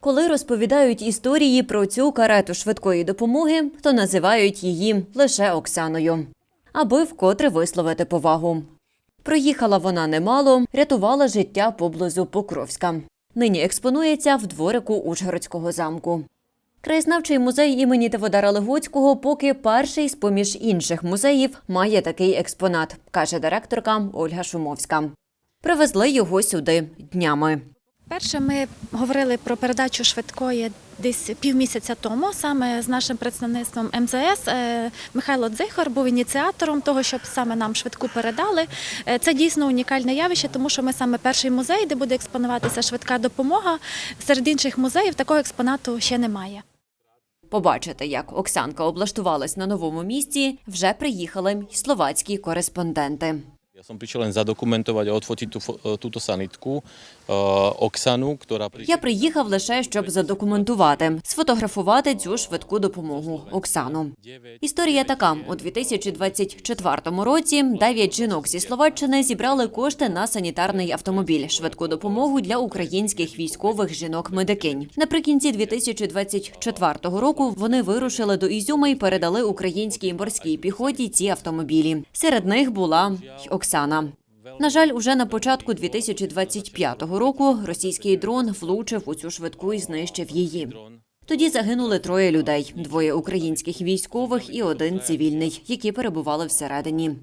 Коли розповідають історії про цю карету швидкої допомоги, то називають її лише Оксаною, аби вкотре висловити повагу. Проїхала вона немало, рятувала життя поблизу Покровська. Нині експонується в дворику Ужгородського замку. Краєзнавчий музей імені Теводара Легоцького поки перший з поміж інших музеїв має такий експонат, каже директорка Ольга Шумовська. Привезли його сюди днями. Перше, ми говорили про передачу швидкої десь півмісяця тому, саме з нашим представництвом МЗС. Е, Михайло Дзихар був ініціатором того, щоб саме нам швидку передали. Е, Це дійсно унікальне явище, тому що ми саме перший музей, де буде експонуватися швидка допомога. Серед інших музеїв такого експонату ще немає. Побачити, як Оксанка облаштувалась на новому місці, вже приїхали й словацькі кореспонденти. Ja som prišiel len zadokumentovať a odfotiť tú, túto sanitku, uh, Oksanu, ktorá. Я приїхав лише щоб задокументувати, сфотографувати цю швидку допомогу Оксану. Історія така: у 2024 році дев'ять жінок зі Словаччини зібрали кошти на санітарний автомобіль, швидку допомогу для українських військових жінок-медикинь. Наприкінці 2024 року вони вирушили до Ізюма і передали українській морській піхоті ці автомобілі. Серед них була й Оксана. На жаль, уже на початку 2025 року російський дрон влучив у цю швидку і знищив її. Тоді загинули троє людей: двоє українських військових і один цивільний, які перебували всередині.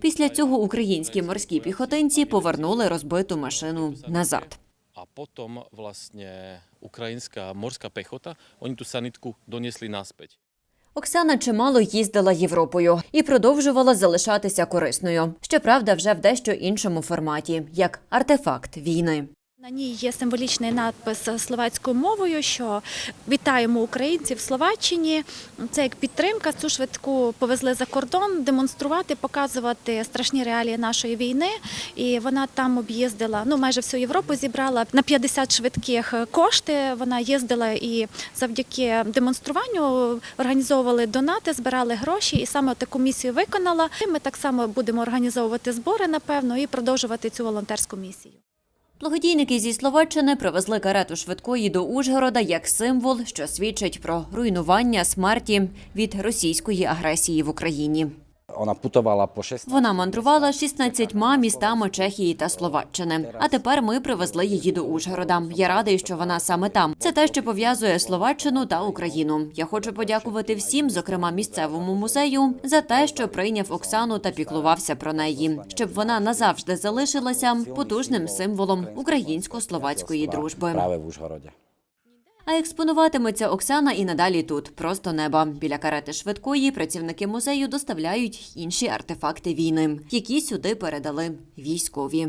Після цього українські морські піхотинці повернули розбиту машину назад. A potom vlastne ukrajinská morská pechota, oni tú sanitku doniesli naspäť. Оксана чимало їздила Європою і продовжувала залишатися корисною. Щоправда, вже в дещо іншому форматі, як артефакт війни. На ній є символічний надпис словацькою мовою, що вітаємо українців в Словаччині. Це як підтримка. Цю швидку повезли за кордон, демонструвати, показувати страшні реалії нашої війни. І вона там об'їздила ну майже всю Європу зібрала на 50 швидких кошти. Вона їздила і завдяки демонструванню організовували донати, збирали гроші, і саме таку місію виконала. І Ми так само будемо організовувати збори, напевно, і продовжувати цю волонтерську місію. Благодійники зі Словаччини привезли карету швидкої до Ужгорода як символ, що свідчить про руйнування смерті від російської агресії в Україні. Ona putovala po 16 Вона мандрувала 16 містами Чехії та Словаччини. А тепер ми привезли її до Ужгорода. Я радий, що вона саме там. Це те, що пов'язує Словаччину та Україну. Я хочу подякувати всім, зокрема місцевому музею, за те, що прийняв Оксану та піклувався про неї, щоб вона назавжди залишилася потужним символом українсько-словацької дружби. v Užhorode. А експонуватиметься Оксана і надалі тут, просто неба. Біля карети швидкої працівники музею доставляють інші артефакти війни, які сюди передали військові.